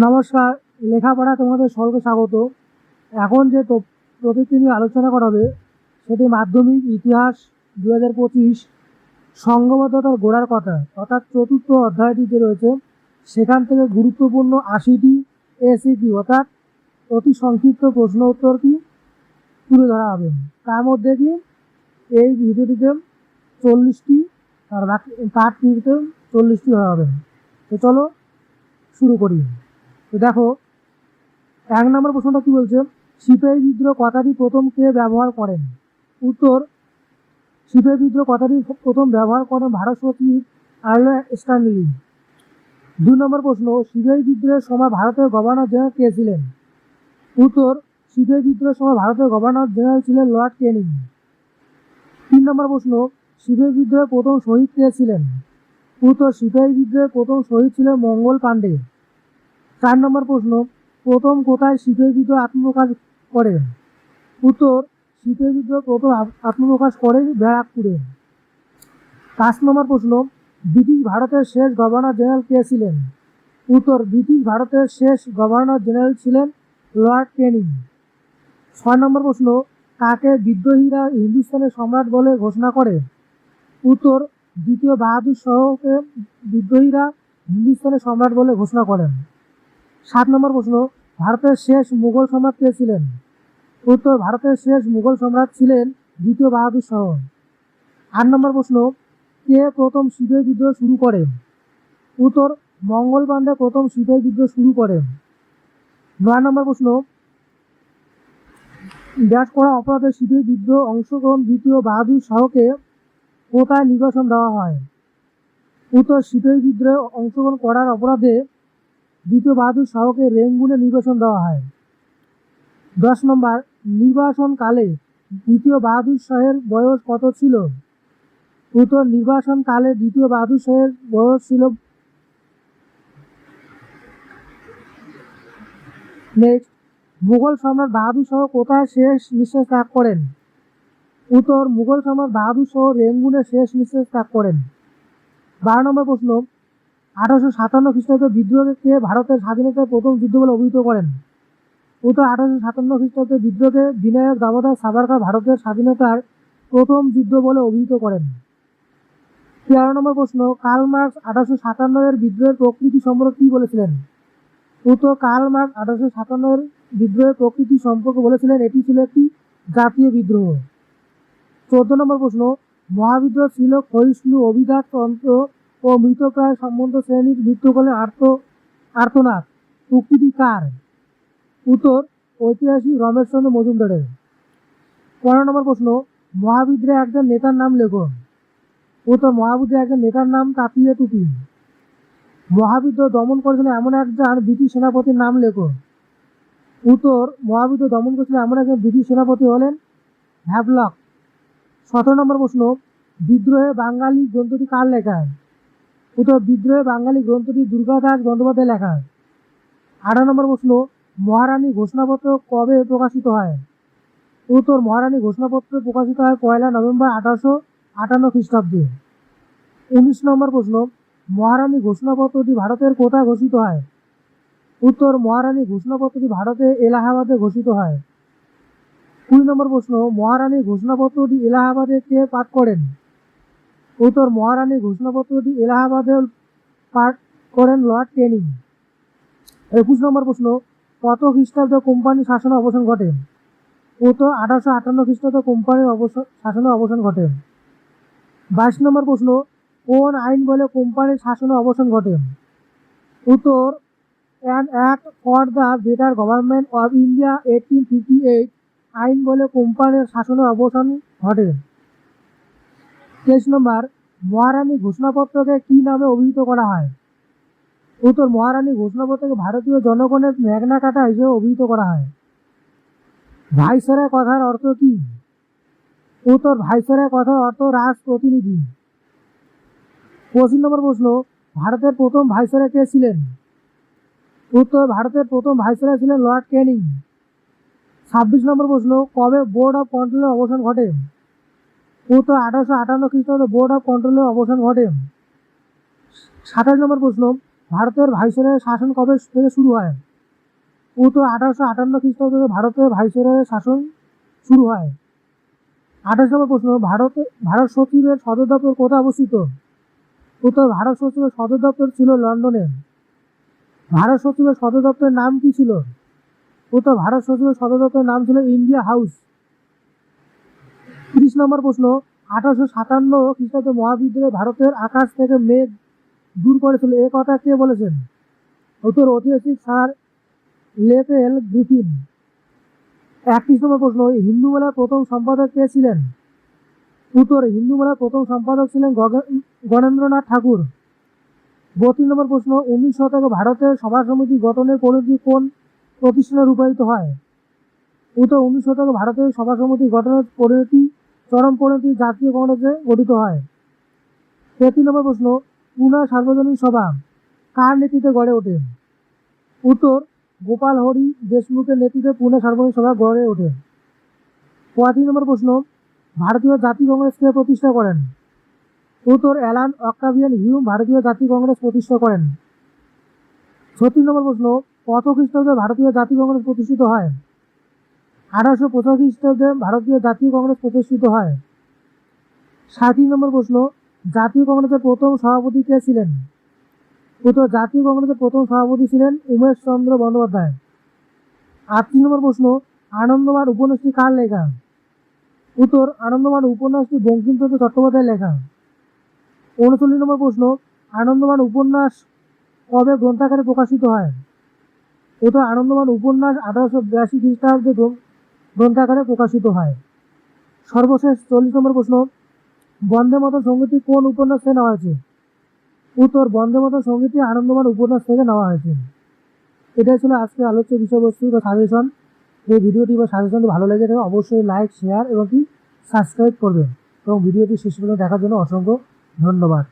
নমস্কার লেখাপড়া তোমাদের সকলকে স্বাগত। এখন যে টপিকটি নিয়ে আলোচনা করা হবে, সেটি মাধ্যমিক ইতিহাস দু হাজার পঁচিশ সংঘবদ্ধতার গোড়ার কথা, অর্থাৎ চতুর্থ অধ্যায়টি যে রয়েছে। সেখান থেকে গুরুত্বপূর্ণ আশিটি এসিটি, অর্থাৎ অতি সংক্ষিপ্ত প্রশ্ন উত্তরটি তুলে ধরা হবে। তার মধ্যে কি এই ভিডিওটিতে চল্লিশটি, আর বাকি পার্ট টিভিতে চল্লিশটি ধরা হবে। তো চলো শুরু করি। তো দেখো, এক নম্বর প্রশ্নটা কি বলছে? সিপাহী বিদ্রোহ কথাটি প্রথম কে ব্যবহার করেন? উত্তর, সিপাহী বিদ্রোহ কথাটি প্রথম ব্যবহার করেন ভারত সচিব আর্লো স্ট্যানলি। দুই নম্বর প্রশ্ন, সিপাহী বিদ্রোহের সময় ভারতের গভর্নর জেনারেল কে ছিলেন? উত্তর, সিপাহী বিদ্রোহের সময় ভারতের গভর্নর জেনারেল ছিলেন লর্ড কেনিং। তিন নম্বর প্রশ্ন, সিপাহী বিদ্রোহের প্রথম শহীদ কে ছিলেন? উত্তর, সিপাহী বিদ্রোহের প্রথম শহীদ ছিলেন মঙ্গল পাণ্ডে। চার নম্বর প্রশ্ন, প্রথম কোথায় সিপাহী বিদ্রোহ আত্মপ্রকাশ করে? উত্তর সিপাহী বিদ্রোহ প্রথম আত্মপ্রকাশ করে ব্যারাকপুরে। পাঁচ নম্বর প্রশ্ন, ব্রিটিশ ভারতের শেষ গভর্নর জেনারেল কে ছিলেন? উত্তর, ব্রিটিশ ভারতের শেষ গভর্নর জেনারেল ছিলেন লর্ড ক্যানিং ছয় নম্বর প্রশ্ন, কাকে বিদ্রোহীরা হিন্দুস্তানের সম্রাট বলে ঘোষণা করে? উত্তর, দ্বিতীয় বাহাদুর শাহকে বিদ্রোহীরা হিন্দুস্তানের সম্রাট বলে ঘোষণা করেন। সাত নম্বর প্রশ্ন, ভারতের শেষ মুঘল সম্রাট কে ছিলেন? উত্তর, ভারতের শেষ মুঘল সম্রাট ছিলেন দ্বিতীয় বাহাদুর শাহ। আট নম্বর প্রশ্ন, কে প্রথম সিপাহী বিদ্রোহ শুরু করেন? উত্তর, মঙ্গল পাণ্ডে প্রথম সিপাহী বিদ্রোহ শুরু করেন। নয় নম্বর প্রশ্ন ব্যাট করা অপরাধে সিপাহী বিদ্রোহ অংশগ্রহণ দ্বিতীয় বাহাদুর শাহকে কোথায় নির্বাসন দেওয়া হয়? উত্তর সিপাহী বিদ্রোহে অংশগ্রহণ করার অপরাধে দ্বিতীয় বাহাদুর শাহকে রেঙ্গুনে নির্বাসন দেওয়া হয়। দশ নম্বর, নির্বাসনকালে দ্বিতীয় বাহাদুর শাহের বয়স কত ছিল? উত্তর, নির্বাসনকালে দ্বিতীয় বাহাদুর শাহের বয়স ছিল নেক্সট মুঘল সম্রাট বাহাদুর শাহ কোথায় শেষ নিঃশ্বাস ত্যাগ করেন? উত্তর, মুঘল সম্রাট বাহাদুর শাহ রেঙ্গুনে শেষ নিঃশ্বাস ত্যাগ করেন। বারো নম্বর প্রশ্ন আঠারোশো সাতান্ন খ্রিস্টাব্দে বিদ্রোহকে ভারতের স্বাধীনতার প্রথম যুদ্ধ বলে অভিহিত করেন। উত্তর আঠারোশো সাতান্ন খ্রিস্টাব্দে বিদ্রোহকে বিনায়ক দামোদর সাভারকার ভারতের স্বাধীনতার প্রথম যুদ্ধ বলে অভিহিত করেন। তেরো নম্বর প্রশ্ন, কার্ল মার্কস আঠারোশো সাতান্ন এর বিদ্রোহের প্রকৃতি সম্পর্কে কী বলেছিলেন? উত্তর, কার্ল মার্কস আঠারোশো সাতান্ন এর বিদ্রোহের প্রকৃতি সম্পর্কে বলেছিলেন, এটি ছিল একটি জাতীয় বিদ্রোহ। চোদ্দ নম্বর প্রশ্ন, মহাবিদ্রোহ ছিল ক্ষয়িষ্ণু অভিঘাত তন্ত্র ও মৃতপ্রায় সম্বন্ধ শ্রেণির মৃত্যুকালে আর্ত, আর্তনাদ। উক্তিটি কার? উত্তর, ঐতিহাসিক রমেশচন্দ্র মজুমদারের। পনেরো নম্বর প্রশ্ন মহাবিদ্রে একজন নেতার নাম লেখো। উত্তর মহাবিদ্রে একজন নেতার নাম তাপিয়ে টুপি। মহাবিদ্রোহ দমন করেছিলেন এমন একজন ব্রিটিশ সেনাপতির নাম লেখো। উত্তর, মহাবিদ্রোহ দমন করেছিলেন এমন একজন ব্রিটিশ সেনাপতি হলেন হ্যাভলক। সতেরো নম্বর প্রশ্ন, বিদ্রোহে বাঙালি গ্রন্থটি কার লেখা? উত্তর বিদ্রোহে বাঙালি গ্রন্থটি দুর্গাদাস বন্দ্যোপাধ্যায় লেখা আঠারো নম্বর প্রশ্ন, মহারানী ঘোষণাপত্র কবে প্রকাশিত হয়? উত্তর, মহারানী ঘোষণাপত্র প্রকাশিত হয় পয়লা নভেম্বর আঠারোশো আটান্ন খ্রিস্টাব্দে। উনিশ নম্বর প্রশ্ন, মহারানী ঘোষণাপত্রটি ভারতের কোথায় ঘোষিত হয়? উত্তর, মহারানী ঘোষণাপত্রটি ভারতে এলাহাবাদে ঘোষিত হয়। কুড়ি নম্বর প্রশ্ন, মহারানী ঘোষণাপত্রটি এলাহাবাদে কে পাঠ করেন? উত্তর মহারানী ঘোষণাপত্রটি এলাহাবাদে পাঠ করেন লর্ড ক্যানিং একুশ নম্বর প্রশ্ন, কত খ্রিস্টাব্দ কোম্পানি শাসনের অবসান ঘটে? উত্তর, আঠারোশো আটান্ন খ্রিস্টাব্দ কোম্পানির অবসান শাসনের অবসান ঘটে। বাইশ নম্বর প্রশ্ন, কোন আইন বলে কোম্পানির শাসনের অবসান ঘটে? উত্তর, an act for the better government of India eighteen fifty eight আইন বলে কোম্পানির শাসনের অবসান ঘটে। তেইশ নম্বর, মহারানী ঘোষণাপত্রকে কি নামে অভিহিত করা হয়? উত্তর, মহারানী ঘোষণাপত্রকে ভারতীয় জনগণের ম্যাগনা কাটা হিসেবে অভিহিত করা হয়। ভাইসরয় কথার অর্থ কি? উত্তর, ভাইসরয় কথার অর্থ রাজ প্রতিনিধি। পঁচিশ নম্বর প্রশ্ন, ভারতের প্রথম ভাইসরয় কে ছিলেন? উত্তর, ভারতের প্রথম ভাইসরয় ছিলেন লর্ড ক্যানিং ছাব্বিশ নম্বর প্রশ্ন, কবে বোর্ড অফ কন্ট্রোলের অবসান ঘটে? উত্তর আঠারোশো আটান্ন খ্রিস্টাব্দে বোর্ড অফ কন্ট্রোলের অবসান ঘটে। সাতাশ নম্বর প্রশ্ন, ভারতের ভাইসরয়ের শাসন কবে থেকে শুরু হয়? উত্তর আঠারোশো আটান্ন খ্রিস্টাব্দ ভারতের ভাইসরয়ের শাসন শুরু হয়। আঠাশ নম্বর প্রশ্ন, ভারতে, ভারত সচিবের সদর দপ্তর কোথায় অবস্থিত? উত্তর ভারত সচিবের সদর দপ্তর ছিল লন্ডনে। ভারত সচিবের সদর দপ্তরের নাম কি ছিল? উত্তর ভারত সচিবের সদর দপ্তরের নাম ছিল ইন্ডিয়া হাউস। নম্বর প্রশ্ন, আঠারোশো সাতান্ন খ্রিস্টাব্দে মহাবিদ্যালয়ে ভারতের আকাশ থেকে মেঘ দূর করেছিল। এ কথা কে বলেছেন? উত্তর, ঐতিহাসিক স্যার লেপেল গ্রিফিন। একত্রিশ নম্বর প্রশ্ন, হিন্দু মেলার প্রথম সম্পাদক কে ছিলেন? উত্তর, হিন্দু মেলার প্রথম সম্পাদক ছিলেন গণেন্দ্রনাথ ঠাকুর। বত্রিশ নম্বর প্রশ্ন, উনিশ শতকে ভারতের সভা সমিতি গঠনের পরিধি কোন প্রতিষ্ঠানে রূপায়িত হয়? উত্তর, উনিশ শতকে ভারতের সভা সমিতি গঠনের পরিণতি চরম পরিণতি জাতীয় কংগ্রেসে গঠিত হয়। তেত্রিশ নম্বর প্রশ্ন পুনা সার্বজনীন সভা কার নেতৃত্বে গড়ে ওঠে? উত্তর, গোপাল হরি দেশমুখের নেতৃত্বে পুনে সার্বজনীন সভা গড়ে ওঠে। পঁয়ত্রিশ নম্বর প্রশ্ন, ভারতীয় জাতীয় কংগ্রেস কে প্রতিষ্ঠা করেন? উত্তর, অ্যালান অক্টাভিয়ান হিউম ভারতীয় জাতীয় কংগ্রেস প্রতিষ্ঠা করেন। ছত্রিশ নম্বর প্রশ্ন কত খ্রিস্টাব্দে ভারতীয় জাতীয় কংগ্রেস প্রতিষ্ঠিত হয়? আঠারোশো পঁচাশি খ্রিস্টাব্দে ভারতীয় জাতীয় কংগ্রেস প্রতিষ্ঠিত হয়। সাঁত্রিশ নম্বর প্রশ্ন, জাতীয় কংগ্রেসের প্রথম সভাপতি কে ছিলেন? উত্তর, জাতীয় কংগ্রেসের প্রথম সভাপতি ছিলেন উমেশ চন্দ্র বন্দ্যোপাধ্যায়। আটটি নম্বর প্রশ্ন আনন্দবান উপন্যাসটি কার লেখা? উত্তর আনন্দবান উপন্যাসটি বঙ্কিমচন্দ্র চট্টোপাধ্যায় লেখা। উনচল্লিশ নম্বর প্রশ্ন আনন্দবান উপন্যাস কবে গ্রন্থাকারে প্রকাশিত হয়? উত্তর আনন্দবান উপন্যাস আঠারোশো বিরাশি খ্রিস্টাব্দে গ্রন্থাকারে প্রকাশিত হয়। সর্বশেষ চল্লিশ নম্বর প্রশ্ন, বন্দে মাতর সঙ্গীতটি কোন উপন্যাস থেকে নেওয়া হয়েছে? উত্তর, বন্দে মাতর সঙ্গীতটি আনন্দবান উপন্যাস থেকে নেওয়া হয়েছে। এটাই ছিল আজকের আলোচ্য বিষয়বস্তু বা সাজেশন এই ভিডিওটি বা সাজেশনটি ভালো লেগে থাকে, অবশ্যই লাইক শেয়ার এবং কি সাবস্ক্রাইব করবেন। এবং ভিডিওটি শেষ পর্যন্ত দেখার জন্য অসংখ্য ধন্যবাদ।